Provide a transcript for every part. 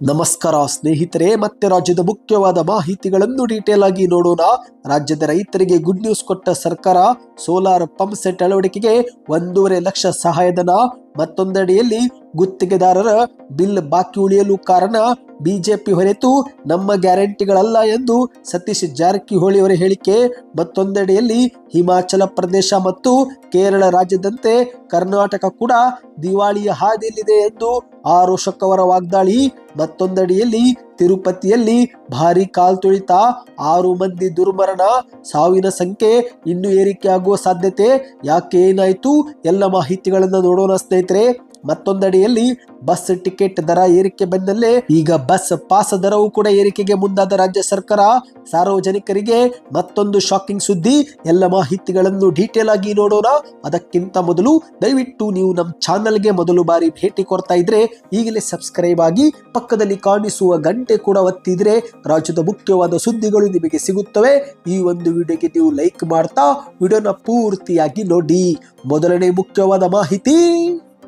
ನಮಸ್ಕಾರ ಸ್ನೇಹಿತರೆ, ಮತ್ತೆ ರಾಜ್ಯದ ಮುಖ್ಯವಾದ ಮಾಹಿತಿಗಳನ್ನು ಡೀಟೇಲ್ ಆಗಿ ನೋಡೋಣ. ರಾಜ್ಯದ ರೈತರಿಗೆ ಗುಡ್ ನ್ಯೂಸ್ ಕೊಟ್ಟ ಸರ್ಕಾರ ಸೋಲಾರ್ ಪಂಪ್ ಸೆಟ್ ಅಳವಡಿಕೆಗೆ ಒಂದೂವರೆ ಲಕ್ಷ ಸಹಾಯಧನ. ಮತ್ತೊಂದೆಡೆಯಲ್ಲಿ ಗುತ್ತಿಗೆದಾರರ ಬಿಲ್ ಬಾಕಿ ಉಳಿಯಲು ಕಾರಣ ಬಿಜೆಪಿ ಹೊರತು ನಮ್ಮ ಗ್ಯಾರಂಟಿಗಳಲ್ಲ ಎಂದು ಸತೀಶ್ ಜಾರಕಿಹೊಳಿ ಅವರ ಹೇಳಿಕೆ. ಮತ್ತೊಂದೆಡೆಯಲ್ಲಿ ಹಿಮಾಚಲ ಪ್ರದೇಶ ಮತ್ತು ಕೇರಳ ರಾಜ್ಯದಂತೆ ಕರ್ನಾಟಕ ಕೂಡ ದಿವಾಳಿಯ ಹಾದಿಯಲ್ಲಿದೆ ಎಂದು ಆರೋಷಕ್ ಅವರ ವಾಗ್ದಾಳಿ. ಮತ್ತೊಂದಡಿಯಲ್ಲಿ ತಿರುಪತಿಯಲ್ಲಿ ಭಾರಿ ಕಾಲ್ತುಳಿತ ಆರು ಮಂದಿ ದುರ್ಮರಣ ಸಾವಿನ ಸಂಖ್ಯೆ ಇನ್ನೂ ಏರಿಕೆಯಾಗುವ ಸಾಧ್ಯತೆ. ಯಾಕೆ ಏನಾಯಿತು? ಎಲ್ಲ ಮಾಹಿತಿಗಳನ್ನು ನೋಡೋಣ ಸ್ನೇಹಿತರೆ. ಮತ್ತೊಂದಡಿಯಲ್ಲಿ ಬಸ್ ಟಿಕೆಟ್ ದರ ಏರಿಕೆ ಬೆನ್ನಲ್ಲೇ ಈಗ ಬಸ್ ಪಾಸ್ ದರವೂ ಕೂಡ ಏರಿಕೆಗೆ ಮುಂದಾದ ರಾಜ್ಯ ಸರ್ಕಾರ ಸಾರ್ವಜನಿಕರಿಗೆ ಮತ್ತೊಂದು ಶಾಕಿಂಗ್ ಸುದ್ದಿ, ಎಲ್ಲ ಮಾಹಿತಿಗಳನ್ನು ಡೀಟೇಲ್ ಆಗಿ ನೋಡೋಣ. ಅದಕ್ಕಿಂತ ಮೊದಲು ದಯವಿಟ್ಟು ನೀವು ನಮ್ಮ ಚಾನಲ್ಗೆ ಮೊದಲು ಬಾರಿ ಭೇಟಿ ಕೊಡ್ತಾ ಇದ್ರೆ ಈಗಲೇ ಸಬ್ಸ್ಕ್ರೈಬ್ ಆಗಿ ಪಕ್ಕದಲ್ಲಿ ಕಾಣಿಸುವ ಗಂಟೆ ಕೂಡ ಒತ್ತಿದ್ರೆ ರಾಜ್ಯದ ಮುಖ್ಯವಾದ ಸುದ್ದಿಗಳು ನಿಮಗೆ ಸಿಗುತ್ತವೆ. ಈ ಒಂದು ವಿಡಿಯೋಗೆ ನೀವು ಲೈಕ್ ಮಾಡ್ತಾ, ವಿಡಿಯೋನ ಪೂರ್ತಿಯಾಗಿ ನೋಡಿ. ಮೊದಲನೇ ಮುಖ್ಯವಾದ ಮಾಹಿತಿ.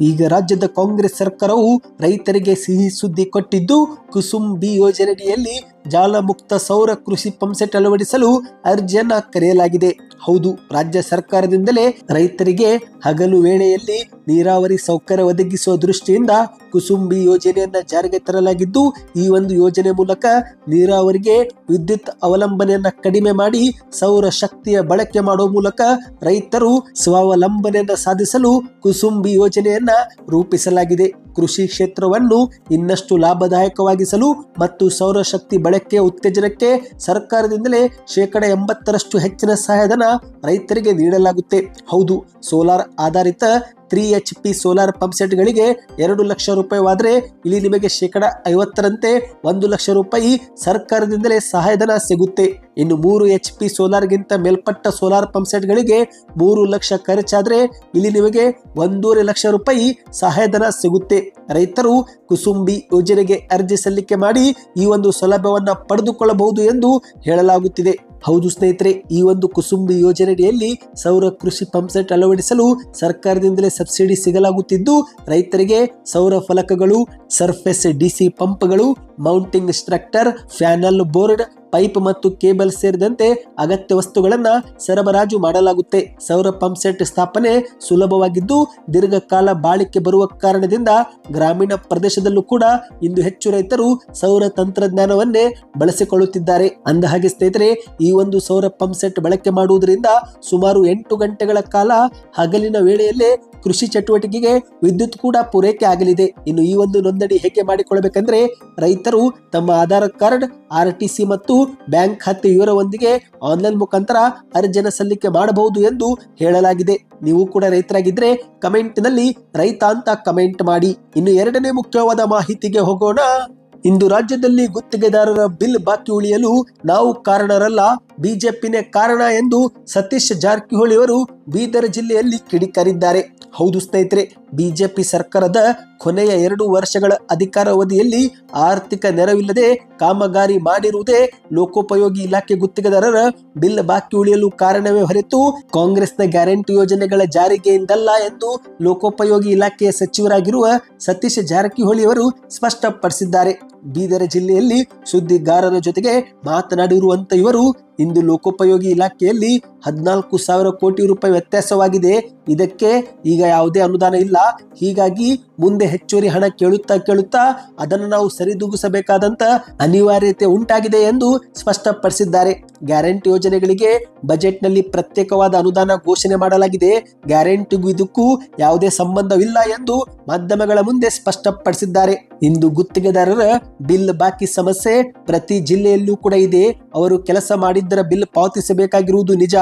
ಈಗ ರಾಜ್ಯದ ಕಾಂಗ್ರೆಸ್ ಸರ್ಕಾರವು ರೈತರಿಗೆ ಸಿಹಿ ಸುದ್ದಿ ಕೊಟ್ಟಿದ್ದು ಕುಸುಂಬಿ ಯೋಜನೆಯಲ್ಲಿ ಜಾಲಮುಕ್ತ ಸೌರ ಕೃಷಿ ಪಂಪ್ಸೆಟ್ ಅಳವಡಿಸಲು ಅರ್ಜಿಯನ್ನ ಕರೆಯಲಾಗಿದೆ. ಹೌದು, ರಾಜ್ಯ ಸರ್ಕಾರದಿಂದಲೇ ರೈತರಿಗೆ ಹಗಲು ವೇಳೆಯಲ್ಲಿ ನೀರಾವರಿ ಸೌಕರ್ಯ ಒದಗಿಸುವ ದೃಷ್ಟಿಯಿಂದ ಕುಸುಂಬಿ ಯೋಜನೆಯನ್ನ ಜಾರಿಗೆ ತರಲಾಗಿದ್ದು, ಈ ಒಂದು ಯೋಜನೆ ಮೂಲಕ ನೀರಾವರಿಗೆ ವಿದ್ಯುತ್ ಅವಲಂಬನೆಯನ್ನ ಕಡಿಮೆ ಮಾಡಿ ಸೌರ ಶಕ್ತಿಯ ಬಳಕೆ ಮಾಡುವ ಮೂಲಕ ರೈತರು ಸ್ವಾವಲಂಬನೆಯನ್ನ ಸಾಧಿಸಲು ಕುಸುಂಬಿ ಯೋಜನೆಯನ್ನ ರೂಪಿಸಲಾಗಿದೆ. ಕೃಷಿ ಕ್ಷೇತ್ರವನ್ನು ಇನ್ನಷ್ಟು ಲಾಭದಾಯಕವಾಗಿಸಲು ಮತ್ತು ಸೌರಶಕ್ತಿ ಬಳಕೆಯ ಉತ್ತೇಜನಕ್ಕೆ ಸರ್ಕಾರದಿಂದಲೇ ಶೇಕಡ ಎಂಬತ್ತರಷ್ಟು ಹೆಚ್ಚಿನ ಸಹಾಯಧನ ರೈತರಿಗೆ ನೀಡಲಾಗುತ್ತೆ. ಹೌದು, ಸೋಲಾರ್ ಆಧಾರಿತ three H P solar pump ಸೆಟ್ಗಳಿಗೆ ಎರಡು ಲಕ್ಷ ರೂಪಾಯಿವಾದರೆ ಇಲ್ಲಿ ನಿಮಗೆ ಶೇಕಡ ಐವತ್ತರಂತೆ ಒಂದು ಲಕ್ಷ ರೂಪಾಯಿ ಸರ್ಕಾರದಿಂದಲೇ ಸಹಾಯಧನ ಸಿಗುತ್ತೆ. ಇನ್ನು ಮೂರು ಎಚ್ ಪಿ ಸೋಲಾರ್ಗಿಂತ ಮೇಲ್ಪಟ್ಟ ಸೋಲಾರ್ ಪಂಪ್ ಸೆಟ್ಗಳಿಗೆ ಮೂರು ಲಕ್ಷ ಖರ್ಚಾದರೆ ಇಲ್ಲಿ ನಿಮಗೆ ಒಂದೂವರೆ ಲಕ್ಷ ರೂಪಾಯಿ ಸಹಾಯಧನ ಸಿಗುತ್ತೆ. ರೈತರು ಕುಸುಂಬಿ ಯೋಜನೆಗೆ ಅರ್ಜಿ ಸಲ್ಲಿಕೆ ಮಾಡಿ ಈ ಒಂದು ಸೌಲಭ್ಯವನ್ನು ಪಡೆದುಕೊಳ್ಳಬಹುದು ಎಂದು ಹೇಳಲಾಗುತ್ತಿದೆ. ಹೌದು ಸ್ನೇಹಿತರೆ, ಈ ಒಂದು ಕುಸುಂಬಿ ಯೋಜನೆಯಡಿಯಲ್ಲಿ ಸೌರ ಕೃಷಿ ಪಂಪ್ ಸೆಟ್ ಅಳವಡಿಸಲು ಸರ್ಕಾರದಿಂದಲೇ ಸಬ್ಸಿಡಿ ಸಿಗಲಾಗುತ್ತಿದ್ದು, ರೈತರಿಗೆ ಸೌರ ಫಲಕಗಳು, ಸರ್ಫೇಸ್ ಡಿಸಿ ಪಂಪ್ಗಳು mounting structure, panel board, pipe ಮತ್ತು ಕೇಬಲ್ ಸೇರಿದಂತೆ ಅಗತ್ಯ ವಸ್ತುಗಳನ್ನು ಸರಬರಾಜು ಮಾಡಲಾಗುತ್ತೆ. ಸೌರ ಪಂಪ್ ಸೆಟ್ ಸ್ಥಾಪನೆ ಸುಲಭವಾಗಿದ್ದು, ದೀರ್ಘಕಾಲ ಬಾಳಿಕೆ ಬರುವ ಕಾರಣದಿಂದ ಗ್ರಾಮೀಣ ಪ್ರದೇಶದಲ್ಲೂ ಕೂಡ ಇಂದು ಹೆಚ್ಚು ರೈತರು ಸೌರ ತಂತ್ರಜ್ಞಾನವನ್ನೇ ಬಳಸಿಕೊಳ್ಳುತ್ತಿದ್ದಾರೆ. ಅಂದಹಾಗೆ ಸ್ನೇಹಿತರೆ, ಈ ಒಂದು ಸೌರ ಪಂಪ್ ಸೆಟ್ ಬಳಕೆ ಮಾಡುವುದರಿಂದ ಸುಮಾರು ಎಂಟು ಗಂಟೆಗಳ ಕಾಲ ಹಗಲಿನ ವೇಳೆಯಲ್ಲೇ ಕೃಷಿ ಚಟುವಟಿಕೆಗೆ ವಿದ್ಯುತ್ ಕೂಡ ಪೂರೈಕೆ ಆಗಲಿದೆ. ಇನ್ನು ಈ ಒಂದು ನೋಂದಣಿ ಹೇಗೆ ಮಾಡಿಕೊಳ್ಳಬೇಕಂದ್ರೆ ರೈತರು ತಮ್ಮ ಆಧಾರ್ ಕಾರ್ಡ್, ಆರ್ ಟಿಸಿ ಮತ್ತು ಬ್ಯಾಂಕ್ ಖಾತೆ ವಿವರವೊಂದಿಗೆ ಆನ್ಲೈನ್ ಮುಖಾಂತರ ಅರ್ಜಿಯನ್ನು ಸಲ್ಲಿಕೆ ಮಾಡಬಹುದು ಎಂದು ಹೇಳಲಾಗಿದೆ. ನೀವು ಕೂಡ ರೈತರಾಗಿದ್ರೆ ಕಮೆಂಟ್ನಲ್ಲಿ ರೈತ ಅಂತ ಕಮೆಂಟ್ ಮಾಡಿ. ಇನ್ನು ಎರಡನೇ ಮುಖ್ಯವಾದ ಮಾಹಿತಿಗೆ ಹೋಗೋಣ. ಇಂದು ರಾಜ್ಯದಲ್ಲಿ ಗುತ್ತಿಗೆದಾರರ ಬಿಲ್ ಬಾಕಿ ಉಳಿಯಲು ನಾವು ಕಾರಣರಲ್ಲ. ಬಿಜೆಪಿನೇ ಕಾರಣ ಎಂದು ಸತೀಶ್ ಜಾರಕಿಹೊಳಿ ಅವರು ಬೀದರ್ ಜಿಲ್ಲೆಯಲ್ಲಿ ಕಿಡಿಕಾರಿದ್ದಾರೆ. ಹೌದು ಸ್ನೇಹಿತರೆ, ಬಿಜೆಪಿ ಸರ್ಕಾರದ ಕೊನೆಯ ಎರಡು ವರ್ಷಗಳ ಅಧಿಕಾರಾವಧಿಯಲ್ಲಿ ಆರ್ಥಿಕ ನೆರವಿಲ್ಲದೆ ಕಾಮಗಾರಿ ಮಾಡಿರುವುದೇ ಲೋಕೋಪಯೋಗಿ ಇಲಾಖೆ ಗುತ್ತಿಗೆದಾರರ ಬಿಲ್ ಬಾಕಿ ಉಳಿಯಲು ಕಾರಣವೇ ಹೊರತು ಕಾಂಗ್ರೆಸ್ನ ಗ್ಯಾರಂಟಿ ಯೋಜನೆಗಳ ಜಾರಿಗೆಯಿಂದಲ್ಲ ಎಂದು ಲೋಕೋಪಯೋಗಿ ಇಲಾಖೆಯ ಸಚಿವರಾಗಿರುವ ಸತೀಶ್ ಜಾರಕಿಹೊಳಿ ಅವರು ಸ್ಪಷ್ಟಪಡಿಸಿದ್ದಾರೆ. ಬೀದರ್ ಜಿಲ್ಲೆಯಲ್ಲಿ ಸುದ್ದಿಗಾರರ ಜೊತೆಗೆ ಮಾತನಾಡಿರುವಂತ ಇವರು ಇಂದು ಲೋಕೋಪಯೋಗಿ ಇಲಾಖೆಯಲ್ಲಿ ಹದಿನಾಲ್ಕು ಸಾವಿರ ಕೋಟಿ ರೂಪಾಯಿ ವ್ಯತ್ಯಾಸವಾಗಿದೆ. ಇದಕ್ಕೆ ಈಗ ಯಾವುದೇ ಅನುದಾನ ಇಲ್ಲ. ಹೀಗಾಗಿ ಮುಂದೆ ಹೆಚ್ಚುವರಿ ಹಣ ಕೇಳುತ್ತಾ ಕೇಳುತ್ತಾ ಅದನ್ನು ನಾವು ಸರಿದೂಗಿಸಬೇಕಾದಂತ ಅನಿವಾರ್ಯತೆ ಉಂಟಾಗಿದೆ ಎಂದು ಸ್ಪಷ್ಟಪಡಿಸಿದ್ದಾರೆ. ಗ್ಯಾರಂಟಿ ಯೋಜನೆಗಳಿಗೆ ಬಜೆಟ್ನಲ್ಲಿ ಪ್ರತ್ಯೇಕವಾದ ಅನುದಾನ ಘೋಷಣೆ ಮಾಡಲಾಗಿದೆ. ಗ್ಯಾರಂಟಿಗೂ ಇದಕ್ಕೂ ಯಾವುದೇ ಸಂಬಂಧವಿಲ್ಲ ಎಂದು ಮಾಧ್ಯಮಗಳ ಮುಂದೆ ಸ್ಪಷ್ಟಪಡಿಸಿದ್ದಾರೆ. ಇಂದು ಗುತ್ತಿಗೆದಾರರ ಬಿಲ್ ಬಾಕಿ ಸಮಸ್ಯೆ ಪ್ರತಿ ಜಿಲ್ಲೆಯಲ್ಲೂ ಕೂಡ ಇದೆ. ಅವರು ಕೆಲಸ ಮಾಡಿದ್ದರ ಬಿಲ್ ಪಾವತಿಸಬೇಕಾಗಿರುವುದು ನಿಜ.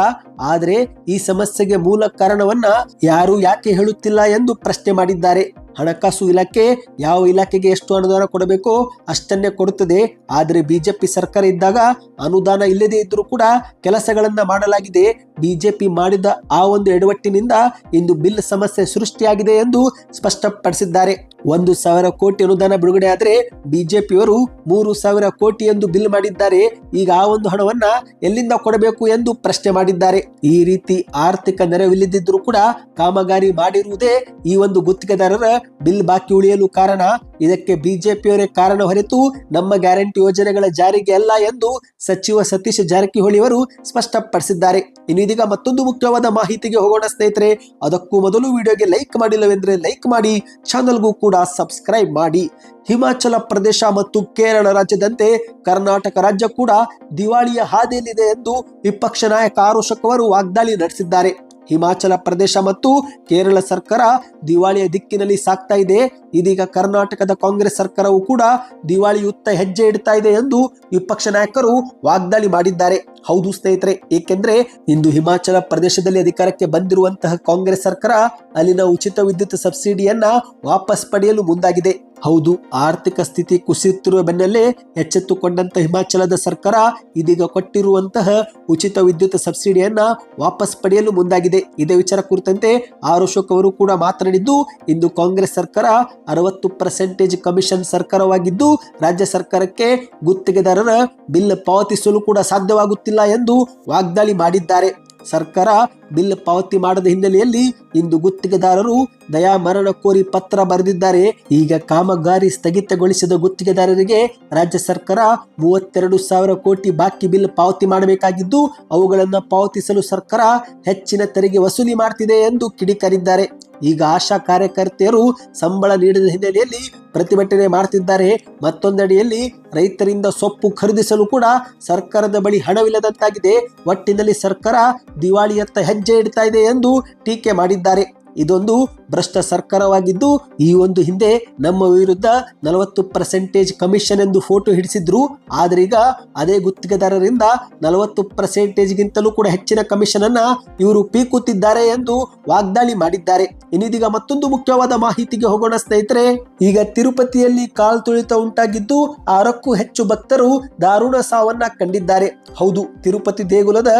ಆದರೆ ಈ ಸಮಸ್ಯೆಗೆ ಮೂಲ ಕಾರಣವನ್ನ ಯಾರು ಯಾಕೆ ಹೇಳುತ್ತಿಲ್ಲ ಎಂದು ಪ್ರಶ್ನೆ ಮಾಡಿದ್ದಾರೆ. ಹಣಕಾಸು ಇಲಾಖೆ ಯಾವ ಇಲಾಖೆಗೆ ಎಷ್ಟು ಅನುದಾನ ಕೊಡಬೇಕೋ ಅಷ್ಟನ್ನೇ ಕೊಡುತ್ತದೆ. ಆದರೆ ಬಿಜೆಪಿ ಸರ್ಕಾರ ಇದ್ದಾಗ ಅನುದಾನ ಇಲ್ಲದೇ ಇದ್ದರೂ ಕೂಡ ಕೆಲಸಗಳನ್ನ ಮಾಡಲಾಗಿದೆ. ಬಿಜೆಪಿ ಮಾಡಿದ ಆ ಒಂದು ಎಡವಟ್ಟಿನಿಂದ ಇಂದು ಬಿಲ್ ಸಮಸ್ಯೆ ಸೃಷ್ಟಿಯಾಗಿದೆ ಎಂದು ಸ್ಪಷ್ಟಪಡಿಸಿದ್ದಾರೆ. ಒಂದು ಸಾವಿರ ಕೋಟಿ ಅನುದಾನ ಬಿಡುಗಡೆ ಆದರೆ ಬಿಜೆಪಿಯವರು ಮೂರು ಸಾವಿರ ಕೋಟಿ ಎಂದು ಬಿಲ್ ಮಾಡಿದ್ದಾರೆ. ಈಗ ಆ ಒಂದು ಹಣವನ್ನ ಎಲ್ಲಿಂದ ಕೊಡಬೇಕು ಎಂದು ಪ್ರಶ್ನೆ ಮಾಡಿದ್ದಾರೆ. ಈ ರೀತಿ ಆರ್ಥಿಕ ನೆರವಿಲ್ಲದಿದ್ದರೂ ಕೂಡ ಕಾಮಗಾರಿ ಮಾಡಿರುವುದೇ ಈ ಒಂದು ಗುತ್ತಿಗೆದಾರರ ಬಿಲ್ ಬಾಕಿ ಉಳಿಯಲು ಕಾರಣ. ಇದಕ್ಕೆ ಬಿಜೆಪಿಯವರೇ ಕಾರಣ ಹೊರತು ನಮ್ಮ ಗ್ಯಾರಂಟಿ ಯೋಜನೆಗಳ ಜಾರಿಗೆ ಅಲ್ಲ ಎಂದು ಸಚಿವ ಸತೀಶ್ ಜಾರಕಿಹೊಳಿ ಅವರು ಸ್ಪಷ್ಟಪಡಿಸಿದ್ದಾರೆ. ಇನ್ನು ಮತ್ತೊಂದು ಮುಖ್ಯವಾದ ಮಾಹಿತಿಗೆ ಹೋಗೋಣ ಸ್ನೇಹಿತರೆ, ಅದಕ್ಕೂ ಮೊದಲು ವಿಡಿಯೋಗೆ ಲೈಕ್ ಮಾಡಿಲ್ಲವೆಂದ್ರೆ ಲೈಕ್ ಮಾಡಿ, ಚಾನಲ್ಗೂ ಕೂಡ ಸಬ್ಸ್ಕ್ರೈಬ್ ಮಾಡಿ. ಹಿಮಾಚಲ ಪ್ರದೇಶ ಮತ್ತು ಕೇರಳ ರಾಜ್ಯದಂತೆ ಕರ್ನಾಟಕ ರಾಜ್ಯ ಕೂಡ ದಿವಾಳಿಯ ಹಾದಿಯಲ್ಲಿದೆ ಎಂದು ವಿಪಕ್ಷ ನಾಯಕ ಆರೋಶಕ್ ಅವರು ವಾಗ್ದಾಳಿ ನಡೆಸಿದ್ದಾರೆ. ಹಿಮಾಚಲ ಪ್ರದೇಶ ಮತ್ತು ಕೇರಳ ಸರ್ಕಾರ ದಿವಾಳಿಯ ದಿಕ್ಕಿನಲ್ಲಿ ಸಾಕ್ತಾ ಇದೆ. ಇದೀಗ ಕರ್ನಾಟಕದ ಕಾಂಗ್ರೆಸ್ ಸರ್ಕಾರವು ಕೂಡ ದಿವಾಳಿಯುತ್ತ ಹೆಜ್ಜೆ ಇಡ್ತಾ ಇದೆ ಎಂದು ವಿಪಕ್ಷ ನಾಯಕರು ವಾಗ್ದಾಳಿ ಮಾಡಿದ್ದಾರೆ. ಹೌದು ಸ್ನೇಹಿತರೆ, ಏಕೆಂದ್ರೆ ಇಂದು ಹಿಮಾಚಲ ಪ್ರದೇಶದಲ್ಲಿ ಅಧಿಕಾರಕ್ಕೆ ಬಂದಿರುವಂತಹ ಕಾಂಗ್ರೆಸ್ ಸರ್ಕಾರ ಅಲ್ಲಿನ ಉಚಿತ ವಿದ್ಯುತ್ ಸಬ್ಸಿಡಿಯನ್ನ ವಾಪಸ್ ಪಡೆಯಲು ಮುಂದಾಗಿದೆ. ಹೌದು, ಆರ್ಥಿಕ ಸ್ಥಿತಿ ಕುಸಿಯುತ್ತಿರುವ ಬೆನ್ನಲ್ಲೇ ಎಚ್ಚೆತ್ತುಕೊಂಡಂತ ಹಿಮಾಚಲದ ಸರ್ಕಾರ ಇದೀಗ ಕೊಟ್ಟಿರುವಂತಹ ಉಚಿತ ವಿದ್ಯುತ್ ಸಬ್ಸಿಡಿಯನ್ನ ವಾಪಸ್ ಪಡೆಯಲು ಮುಂದಾಗಿದೆ. ಇದೇ ವಿಚಾರ ಕುರಿತಂತೆ ಆರ್ ಅಶೋಕ್ ಅವರು ಕೂಡ ಮಾತನಾಡಿದ್ದು, ಇಂದು ಕಾಂಗ್ರೆಸ್ ಸರ್ಕಾರ ಅರವತ್ತು ಪರ್ಸೆಂಟೇಜ್ ಕಮಿಷನ್ ಸರ್ಕಾರವಾಗಿದ್ದು, ರಾಜ್ಯ ಸರ್ಕಾರಕ್ಕೆ ಗುತ್ತಿಗೆದಾರರ ಬಿಲ್ ಪಾವತಿಸಲು ಕೂಡ ಸಾಧ್ಯವಾಗುತ್ತಿಲ್ಲ ಎಂದು ವಾಗ್ದಾಳಿ ಮಾಡಿದ್ದಾರೆ. ಸರ್ಕಾರ ಬಿಲ್ ಪಾವತಿ ಮಾಡದ ಹಿನ್ನೆಲೆಯಲ್ಲಿ ಇಂದು ಗುತ್ತಿಗೆದಾರರು ದಯಾಮರಣ ಕೋರಿ ಪತ್ರ ಬರೆದಿದ್ದಾರೆ. ಈಗ ಕಾಮಗಾರಿ ಸ್ಥಗಿತಗೊಳಿಸಿದ ಗುತ್ತಿಗೆದಾರರಿಗೆ ರಾಜ್ಯ ಸರ್ಕಾರ ಮೂವತ್ತೆರಡು ಸಾವಿರ ಕೋಟಿ ಬಾಕಿ ಬಿಲ್ ಪಾವತಿ ಮಾಡಬೇಕಾಗಿದ್ದು, ಅವುಗಳನ್ನು ಪಾವತಿಸಲು ಸರ್ಕಾರ ಹೆಚ್ಚಿನ ತೆರಿಗೆ ವಸೂಲಿ ಮಾಡ್ತಿದೆ ಎಂದು ಕಿಡಿಕಾರಿದ್ದಾರೆ. ಈಗ ಆಶಾ ಕಾರ್ಯಕರ್ತೆಯರು ಸಂಬಳ ನೀಡಿದ ಹಿನ್ನೆಲೆಯಲ್ಲಿ ಪ್ರತಿಭಟನೆ ಮಾಡ್ತಿದ್ದಾರೆ. ಮತ್ತೊಂದೆಡೆಯಲ್ಲಿ ರೈತರಿಂದ ಸೊಪ್ಪು ಖರೀದಿಸಲು ಕೂಡ ಸರ್ಕಾರದ ಬಳಿ ಹಣವಿಲ್ಲದಂತಾಗಿದೆ. ಒಟ್ಟಿನಲ್ಲಿ ಸರ್ಕಾರ ದಿವಾಳಿಯತ್ತ ಹೆಜ್ಜೆ ಇಡ್ತಾ ಇದೆ ಎಂದು ಟೀಕೆ ಮಾಡಿದ್ದಾರೆ. ಇದೊಂದು ಭ್ರಷ್ಟ ಸರ್ಕಾರವಾಗಿದ್ದು, ಈ ಒಂದು ಹಿಂದೆ ನಮ್ಮ ವಿರುದ್ಧ ನಲವತ್ತು ಪರ್ಸೆಂಟೇಜ್ ಕಮಿಷನ್ ಎಂದು ಫೋಟೋ ಹಿಡಿಸಿದ್ರು. ಆದ್ರೆ ಈಗ ಅದೇ ಗುತ್ತಿಗೆದಾರರಿಂದ ನಲವತ್ತು ಪರ್ಸೆಂಟೇಜ್ಗಿಂತಲೂ ಕೂಡ ಹೆಚ್ಚಿನ ಕಮಿಷನ್ ಅನ್ನ ಇವರು ಪೀಕುತ್ತಿದ್ದಾರೆ ಎಂದು ವಾಗ್ದಾಳಿ ಮಾಡಿದ್ದಾರೆ. ಇನ್ನಿದೀಗ ಮತ್ತೊಂದು ಮುಖ್ಯವಾದ ಮಾಹಿತಿಗೆ ಹೋಗೋಣ ಸ್ನೇಹಿತರೆ. ಈಗ ತಿರುಪತಿಯಲ್ಲಿ ಕಾಲ್ ತುಳಿತ ಉಂಟಾಗಿದ್ದು ಆರಕ್ಕೂ ಹೆಚ್ಚು ಭಕ್ತರು ದಾರುಣ ಸಾವನ್ನ ಕಂಡಿದ್ದಾರೆ. ಹೌದು, ತಿರುಪತಿ ದೇಗುಲದ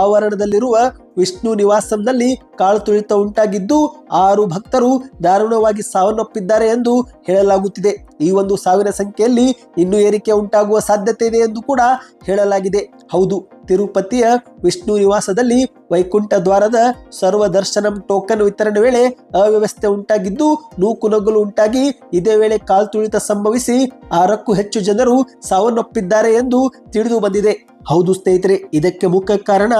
ಆವರಣದಲ್ಲಿರುವ ವಿಷ್ಣು ನಿವಾಸಂನಲ್ಲಿ ಕಾಳು ತುಳಿತ ಉಂಟಾಗಿದ್ದು, ಆರು ಭಕ್ತರು ದಾರುಣವಾಗಿ ಸಾವನ್ನಪ್ಪಿದ್ದಾರೆ ಎಂದು ಹೇಳಲಾಗುತ್ತಿದೆ. ಈ ಒಂದು ಸಾವಿನ ಸಂಖ್ಯೆಯಲ್ಲಿ ಇನ್ನೂ ಏರಿಕೆ ಉಂಟಾಗುವ ಸಾಧ್ಯತೆ ಇದೆ ಎಂದು ಕೂಡ ಹೇಳಲಾಗಿದೆ. ಹೌದು, ತಿರುಪತಿಯ ವಿಷ್ಣು ನಿವಾಸದಲ್ಲಿ ವೈಕುಂಠ ದ್ವಾರದ ಸರ್ವದರ್ಶನಂ ಟೋಕನ್ ವಿತರಣೆ ವೇಳೆ ಅವ್ಯವಸ್ಥೆ ಉಂಟಾಗಿದ್ದು ನೂಕುನುಗ್ಗಲು ಉಂಟಾಗಿ ಇದೇ ವೇಳೆ ಕಾಲ್ತುಳಿತ ಸಂಭವಿಸಿ ಆರಕ್ಕೂ ಹೆಚ್ಚು ಜನರು ಸಾವನ್ನಪ್ಪಿದ್ದಾರೆ ಎಂದು ತಿಳಿದು ಬಂದಿದೆ. ಹೌದು ಸ್ನೇಹಿತರೆ, ಇದಕ್ಕೆ ಮುಖ್ಯ ಕಾರಣ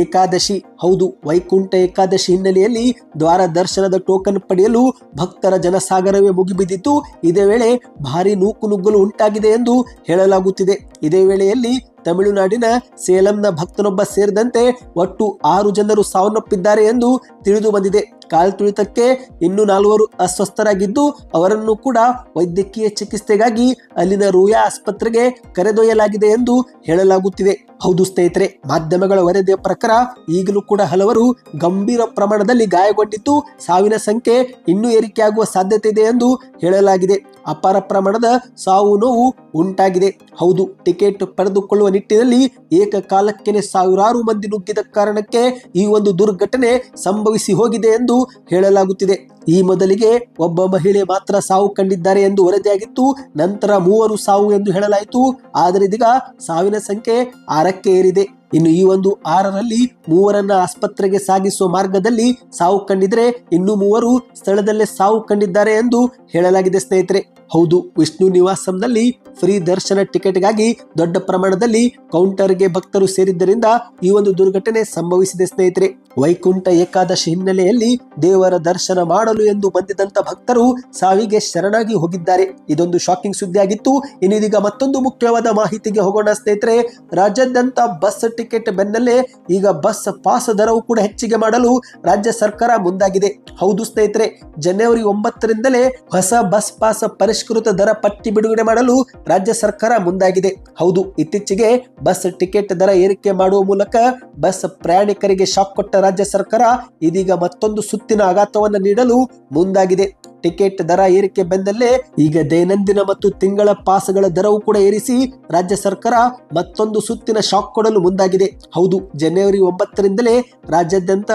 ಏಕಾದಶಿ. ಹೌದು, ವೈಕುಂಠ ಏಕಾದಶಿ ಹಿನ್ನೆಲೆಯಲ್ಲಿ ದ್ವಾರ ದರ್ಶನದ ಟೋಕನ್ ಪಡೆಯಲು ಭಕ್ತರ ಜನಸಾಗರವೇ ಮುಗಿಬಿದ್ದಿತು. ಇದೇ ವೇಳೆ ಭಾರಿ ನೂಕುನುಗ್ಗಲು ಉಂಟಾಗಿದೆ ಎಂದು ಹೇಳಲಾಗುತ್ತಿದೆ. ಇದೇ ವೇಳೆಯಲ್ಲಿ ತಮಿಳುನಾಡಿನ ಸೇಲಂನ ಭಕ್ತನೊಬ್ಬ ಸೇರಿದಂತೆ ಒಟ್ಟು ಆರು ಜನರು ಸಾವನ್ನಪ್ಪಿದ್ದಾರೆ ಎಂದು ತಿಳಿದು ಬಂದಿದೆ. ಕಾಲ್ತುಳಿತಕ್ಕೆ ಇನ್ನು ನಾಲ್ವರು ಅಸ್ವಸ್ಥರಾಗಿದ್ದು, ಅವರನ್ನು ಕೂಡ ವೈದ್ಯಕೀಯ ಚಿಕಿತ್ಸೆಗಾಗಿ ಅಲ್ಲಿನ ರೂಯಾ ಆಸ್ಪತ್ರೆಗೆ ಕರೆದೊಯ್ಯಲಾಗಿದೆ ಎಂದು ಹೇಳಲಾಗುತ್ತಿದೆ. ಹೌದು ಸ್ನೇಹಿತರೆ, ಮಾಧ್ಯಮಗಳ ವರದಿಯ ಪ್ರಕಾರ ಈಗಲೂ ಕೂಡ ಹಲವರು ಗಂಭೀರ ಪ್ರಮಾಣದಲ್ಲಿ ಗಾಯಗೊಂಡಿದ್ದು ಸಾವಿನ ಸಂಖ್ಯೆ ಇನ್ನೂ ಏರಿಕೆಯಾಗುವ ಸಾಧ್ಯತೆ ಇದೆ ಎಂದು ಹೇಳಲಾಗಿದೆ. ಅಪಾರ ಪ್ರಮಾಣದ ಸಾವು ನೋವು ಉಂಟಾಗಿದೆ. ಹೌದು, ಟಿಕೆಟ್ ಪಡೆದುಕೊಳ್ಳುವ ನಿಟ್ಟಿನಲ್ಲಿ ಏಕಕಾಲಕ್ಕೆ ಸಾವಿರಾರು ಮಂದಿ ನುಗ್ಗಿದ ಕಾರಣಕ್ಕೆ ಈ ಒಂದು ದುರ್ಘಟನೆ ಸಂಭವಿಸಿ ಹೋಗಿದೆ ಎಂದು ಹೇಳಲಾಗುತ್ತಿದೆ. ಈ ಮೊದಲಿಗೆ ಒಬ್ಬ ಮಹಿಳೆ ಮಾತ್ರ ಸಾವು ಕಂಡಿದ್ದಾರೆ ಎಂದು ವರದಿಯಾಗಿತ್ತು, ನಂತರ ಮೂವರು ಸಾವು ಎಂದು ಹೇಳಲಾಯಿತು. ಆದರೆ ಇದೀಗ ಸಾವಿನ ಸಂಖ್ಯೆ ಆರಕ್ಕೆ ಏರಿದೆ. ಇನ್ನು ಈ ಒಂದು ಆರರಲ್ಲಿ ಮೂವರನ್ನ ಆಸ್ಪತ್ರೆಗೆ ಸಾಗಿಸುವ ಮಾರ್ಗದಲ್ಲಿ ಸಾವು ಕಂಡಿದ್ರೆ ಇನ್ನು ಮೂವರು ಸ್ಥಳದಲ್ಲೇ ಸಾವು ಕಂಡಿದ್ದಾರೆ ಎಂದು ಹೇಳಲಾಗಿದೆ, ಸ್ನೇಹಿತರೆ. ಹೌದು, ವಿಷ್ಣು ನಿವಾಸಂನಲ್ಲಿ ಫ್ರೀ ದರ್ಶನ ಟಿಕೆಟ್ಗಾಗಿ ದೊಡ್ಡ ಪ್ರಮಾಣದಲ್ಲಿ ಕೌಂಟರ್ಗೆ ಭಕ್ತರು ಸೇರಿದ್ದರಿಂದ ಈ ಒಂದು ದುರ್ಘಟನೆ ಸಂಭವಿಸಿದೆ, ಸ್ನೇಹಿತರೆ. ವೈಕುಂಠ ಏಕಾದಶಿ ಹಿನ್ನೆಲೆಯಲ್ಲಿ ದೇವರ ದರ್ಶನ ಮಾಡಲು ಎಂದು ಬಂದಿದ್ದಂತ ಭಕ್ತರು ಸಾವಿಗೆ ಶರಣಾಗಿ ಹೋಗಿದ್ದಾರೆ. ಇದೊಂದು ಶಾಕಿಂಗ್ ಸುದ್ದಿ ಸುದ್ದಿಯಾಗಿತ್ತು. ಇನ್ನಿದೀಗ ಮತ್ತೊಂದು ಮುಖ್ಯವಾದ ಮಾಹಿತಿಗೆ ಹೋಗೋಣ, ಸ್ನೇಹಿತರೆ. ರಾಜ್ಯಾದ್ಯಂತ ಬಸ್ ಟಿಕೆಟ್ ಬೆನ್ನಲ್ಲೇ ಈಗ ಬಸ್ ಪಾಸ್ ದರವು ಕೂಡ ಹೆಚ್ಚಿಗೆ ಮಾಡಲು ರಾಜ್ಯ ಸರ್ಕಾರ ಮುಂದಾಗಿದೆ. ಹೌದು ಸ್ನೇಹಿತರೆ, ಜನವರಿ ಒಂಬತ್ತರಿಂದಲೇ ಹೊಸ ಬಸ್ ಪಾಸ್ ಪರಿಷ್ಕೃತ ದರ ಪಟ್ಟಿ ಬಿಡುಗಡೆ ಮಾಡಲು ರಾಜ್ಯ ಸರ್ಕಾರ ಮುಂದಾಗಿದೆ. ಹೌದು, ಇತ್ತೀಚೆಗೆ ಬಸ್ ಟಿಕೆಟ್ ದರ ಏರಿಕೆ ಮಾಡುವ ಮೂಲಕ ಬಸ್ ಪ್ರಯಾಣಿಕರಿಗೆ ಶಾಕ್ ಕೊಟ್ಟ ರಾಜ್ಯ ಸರ್ಕಾರ ಇದೀಗ ಮತ್ತೊಂದು ಸುತ್ತಿನ ಆಘಾತವನ್ನು ನೀಡಲು ಮುಂದಾಗಿದೆ. ಟಿಕೆಟ್ ದರ ಏರಿಕೆ ಬೆನ್ನಲ್ಲೇ ಈಗ ದೈನಂದಿನ ಮತ್ತು ತಿಂಗಳ ಪಾಸ್ಗಳ ದರವೂ ಕೂಡ ಏರಿಸಿ ರಾಜ್ಯ ಸರ್ಕಾರ ಮತ್ತೊಂದು ಸುತ್ತಿನ ಶಾಕ್ ಕೊಡಲು ಮುಂದಾಗಿದೆ. ಹೌದು, ಜನವರಿ ಒಂಬತ್ತರಿಂದಲೇ ರಾಜ್ಯಾದ್ಯಂತ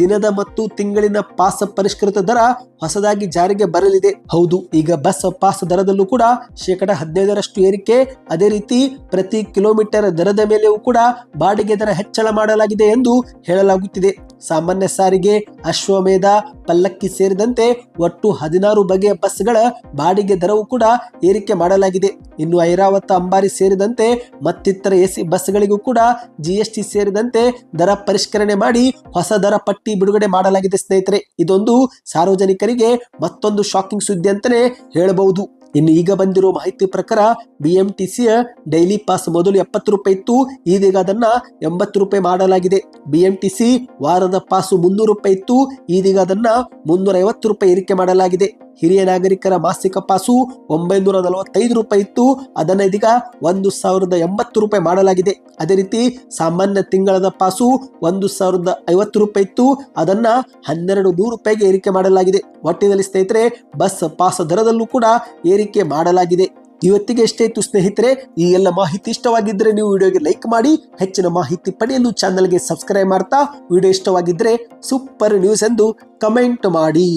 ದಿನದ ಮತ್ತು ತಿಂಗಳಿನ ಪಾಸ್ ಪರಿಷ್ಕೃತ ದರ ಹೊಸದಾಗಿ ಜಾರಿಗೆ ಬರಲಿದೆ. ಹೌದು, ಈಗ ಬಸ್ ಪಾಸ್ ದರದಲ್ಲೂ ಕೂಡ ಶೇಕಡ ಹದಿನೈದರಷ್ಟು ಏರಿಕೆ. ಅದೇ ರೀತಿ ಪ್ರತಿ ಕಿಲೋಮೀಟರ್ ದರದ ಮೇಲೆಯೂ ಕೂಡ ಬಾಡಿಗೆ ದರ ಹೆಚ್ಚಳ ಮಾಡಲಾಗಿದೆ ಎಂದು ಹೇಳಲಾಗುತ್ತಿದೆ. ಸಾಮಾನ್ಯ ಸಾರಿಗೆ ಅಶ್ವಮೇಧ, ಪಲ್ಲಕ್ಕಿ ಸೇರಿದಂತೆ ಒಟ್ಟು ಹದಿನಾರು ಬಗೆಯ ಬಸ್ಗಳ ಬಾಡಿಗೆ ದರವು ಕೂಡ ಏರಿಕೆ ಮಾಡಲಾಗಿದೆ. ಇನ್ನು ಐರಾವತ ಅಂಬಾರಿ ಸೇರಿದಂತೆ ಮತ್ತಿತರ ಎಸಿ ಬಸ್ಗಳಿಗೂ ಕೂಡ ಜಿಎಸ್ಟಿ ಸೇರಿದಂತೆ ದರ ಪರಿಷ್ಕರಣೆ ಮಾಡಿ ಹೊಸ ದರ ಪಟ್ಟಿ ಬಿಡುಗಡೆ ಮಾಡಲಾಗಿದೆ ಸ್ನೇಹಿತರೆ. ಇದೊಂದು ಸಾರ್ವಜನಿಕರಿಗೆ ಮತ್ತೊಂದು ಶಾಕಿಂಗ್ ಸುದ್ದಿ ಅಂತಲೇ ಹೇಳಬಹುದು. ಇನ್ನು ಈಗ ಬಂದಿರೋ ಮಾಹಿತಿ ಪ್ರಕಾರ ಬಿಎಂಟಿಸಿಯ ಡೈಲಿ ಪಾಸ್ ಮೊದಲು ಎಪ್ಪತ್ತು ರೂಪಾಯಿ ಇತ್ತು ಇದೀಗ ಅದನ್ನ ಎಂಬತ್ತು ರೂಪಾಯಿ ಮಾಡಲಾಗಿದೆ. ಬಿಎಂಟಿಸಿ ವಾರದ ಪಾಸು ಮುನ್ನೂರು ರೂಪಾಯಿ ಇತ್ತು ಇದೀಗ ಅದನ್ನ ಮುನ್ನೂರ ಐವತ್ತು ರೂಪಾಯಿ ಏರಿಕೆ ಮಾಡಲಾಗಿದೆ. ಹಿರಿಯ ನಾಗರಿಕರ ಮಾಸಿಕ ಪಾಸು ಒಂಬೈನೂರ ನಲವತ್ತೈದು ರೂಪಾಯಿ ಇತ್ತು. ಅದನ್ನು ಇದೀಗ ಒಂದು ಸಾವಿರದ ಎಂಬತ್ತು ರೂಪಾಯಿ ಮಾಡಲಾಗಿದೆ. ಅದೇ ರೀತಿ ಸಾಮಾನ್ಯ ತಿಂಗಳದ ಪಾಸು ಒಂದು ಸಾವಿರದ ಐವತ್ತು ರೂಪಾಯಿ ಇತ್ತು. ಅದನ್ನು ಹನ್ನೆರಡು ನೂರು ರೂಪಾಯಿಗೆ ಏರಿಕೆ ಮಾಡಲಾಗಿದೆ. ಒಟ್ಟಿನಲ್ಲಿ ಸ್ನೇಹಿತರೆ, ಬಸ್ ಪಾಸ್ ದರದಲ್ಲೂ ಕೂಡ ಏರಿಕೆ ಮಾಡಲಾಗಿದೆ. ಇವತ್ತಿಗೆ ಎಷ್ಟೇ ಇತ್ತು ಸ್ನೇಹಿತರೆ, ಈ ಎಲ್ಲ ಮಾಹಿತಿ ಇಷ್ಟವಾಗಿದ್ದರೆ ನೀವು ವಿಡಿಯೋಗೆ ಲೈಕ್ ಮಾಡಿ, ಹೆಚ್ಚಿನ ಮಾಹಿತಿ ಪಡೆಯಲು ಚಾನಲ್ಗೆ ಸಬ್ಸ್ಕ್ರೈಬ್ ಮಾಡ್ತಾ, ವಿಡಿಯೋ ಇಷ್ಟವಾಗಿದ್ದರೆ ಸೂಪರ್ ನ್ಯೂಸ್ ಎಂದು ಕಮೆಂಟ್ ಮಾಡಿ.